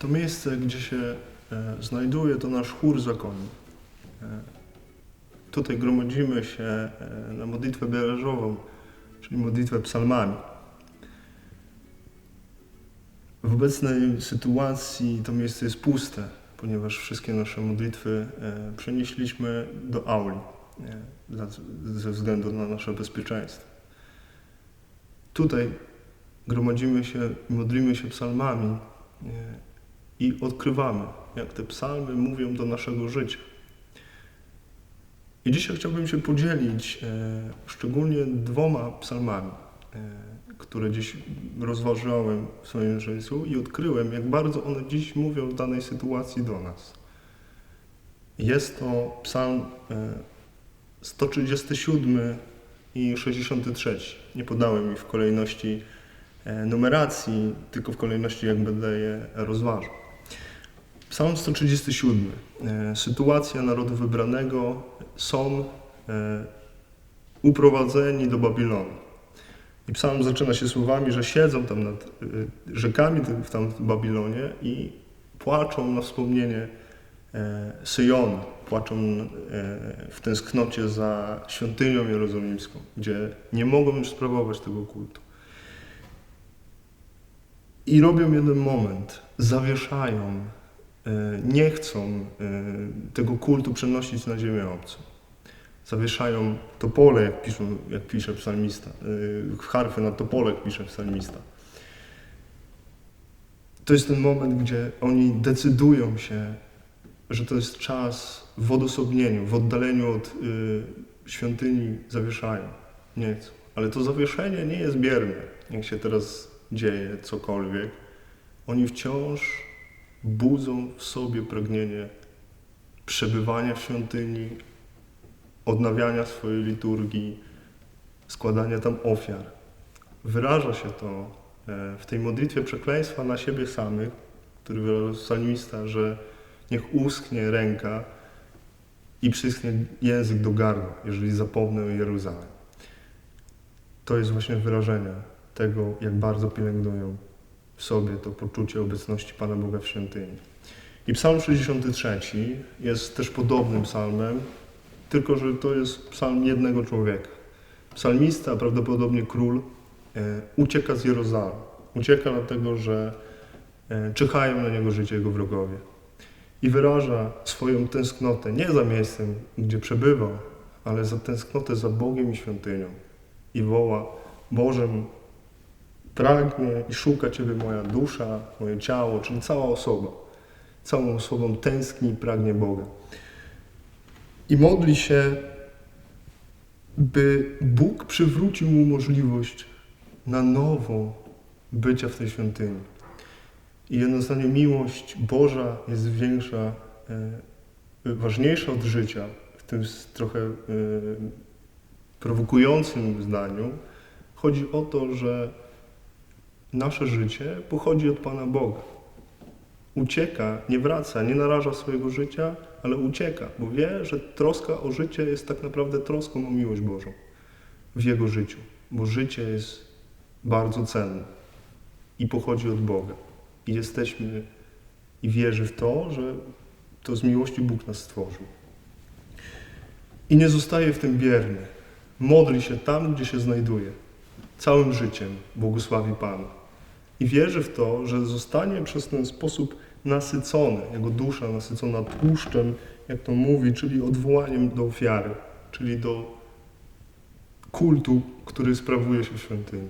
To miejsce, gdzie się e, znajduje, to nasz chór zakonni. E, tutaj gromadzimy się e, na modlitwę biereżową, czyli modlitwę psalmami. W obecnej sytuacji to miejsce jest puste, ponieważ wszystkie nasze modlitwy przenieśliśmy do auli ze względu na nasze bezpieczeństwo. Tutaj gromadzimy się i modlimy się psalmami i odkrywamy, jak te psalmy mówią do naszego życia. I dzisiaj chciałbym się podzielić e, szczególnie dwoma psalmami, e, które dziś rozważałem w swoim życiu i odkryłem, jak bardzo one dziś mówią w danej sytuacji do nas. Jest to psalm e, 137 i 63. Nie podałem ich w kolejności e, numeracji, tylko w kolejności, jak będę je rozważał. Psalm 137. E, Sytuacja narodu wybranego są e, uprowadzeni do Babilonu. I psalm zaczyna się słowami, że siedzą tam nad e, rzekami w tam w Babilonie i płaczą na wspomnienie Syjonu. Płaczą w tęsknocie za świątynią jerozolimską, gdzie nie mogą już sprawować tego kultu. I robią jeden moment, zawieszają, nie chcą e, tego kultu przenosić na ziemię obcą. Zawieszają topole, jak, piszą, jak pisze psalmista, e, harfy na topole, jak pisze psalmista. To jest ten moment, gdzie oni decydują się, że to jest czas w odosobnieniu, w oddaleniu od świątyni zawieszają. Nie chcą. Ale to zawieszenie nie jest bierne. Jak się teraz dzieje cokolwiek, oni wciąż budzą w sobie pragnienie przebywania w świątyni, odnawiania swojej liturgii, składania tam ofiar. Wyraża się to e, w tej modlitwie przekleństwa na siebie samych, który wyraża psalmista, że niech uschnie ręka i przyschnie język do gardła, jeżeli zapomnę o Jeruzalem. To jest właśnie wyrażenie tego, jak bardzo pielęgnują w sobie to poczucie obecności Pana Boga w świątyni. I psalm 63 jest też podobnym psalmem, tylko że to jest psalm jednego człowieka. Psalmista, prawdopodobnie król, e, ucieka z Jerozolimy. Ucieka dlatego, że e, czyhają na niego życie jego wrogowie. I wyraża swoją tęsknotę nie za miejscem, gdzie przebywał, ale za tęsknotę za Bogiem i świątynią. I woła, Bożem, pragnie i szuka Ciebie moja dusza, moje ciało, czyli cała osoba. Całą osobą tęskni i pragnie Boga. I modli się, by Bóg przywrócił mu możliwość na nowo bycia w tej świątyni. I jedno zdanie, miłość Boża jest większa, e, ważniejsza od życia. W tym trochę e, prowokującym zdaniu chodzi o to, że nasze życie pochodzi od Pana Boga. Ucieka, nie wraca, nie naraża swojego życia, ale ucieka, bo wie, że troska o życie jest tak naprawdę troską o miłość Bożą w jego życiu, bo życie jest bardzo cenne i pochodzi od Boga. I jesteśmy, i wierzy w to, że to z miłości Bóg nas stworzył. I nie zostaje w tym bierny. Modli się tam, gdzie się znajduje. Całym życiem błogosławi Pana. I wierzy w to, że zostanie przez ten sposób nasycony, jego dusza nasycona tłuszczem, jak to mówi, czyli odwołaniem do ofiary, czyli do kultu, który sprawuje się w świątyni.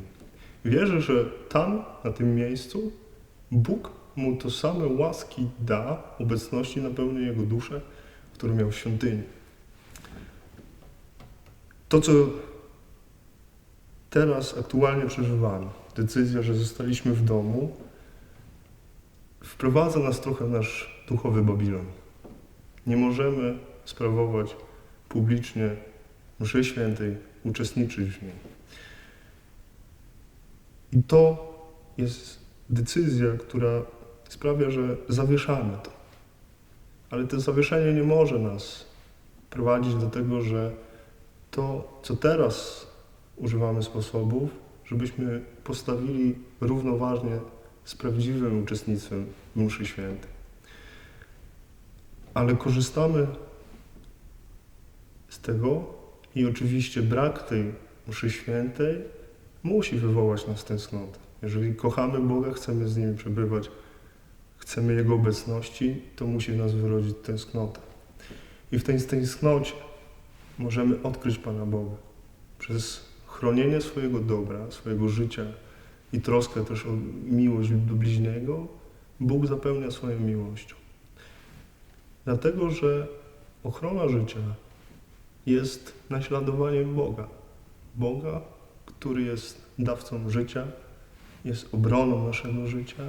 Wierzy, że tam, na tym miejscu, Bóg mu to same łaski da, obecności napełni jego duszę, którą miał w świątyni. To, co teraz aktualnie przeżywamy, decyzja, że zostaliśmy w domu, wprowadza nas trochę w nasz duchowy Babilon. Nie możemy sprawować publicznie mszy świętej, uczestniczyć w niej. I to jest decyzja, która sprawia, że zawieszamy to. Ale to zawieszenie nie może nas prowadzić do tego, że to, co teraz używamy sposobów, żebyśmy postawili równoważnie z prawdziwym uczestnictwem mszy świętej. Ale korzystamy z tego i oczywiście brak tej mszy świętej musi wywołać nas tęsknotę. Jeżeli kochamy Boga, chcemy z Nim przebywać, chcemy Jego obecności, to musi w nas wyrodzić tęsknotę. I w tej tęsknocie możemy odkryć Pana Boga przez chronienie swojego dobra, swojego życia i troskę też o miłość do bliźniego, Bóg zapełnia swoją miłością. Dlatego, że ochrona życia jest naśladowaniem Boga. Boga, który jest dawcą życia, jest obroną naszego życia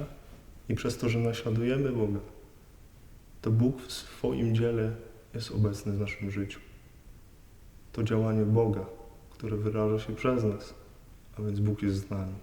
i przez to, że naśladujemy Boga, to Bóg w swoim dziele jest obecny w naszym życiu. To działanie Boga, które wyraża się przez nas, a więc Bóg jest z nami.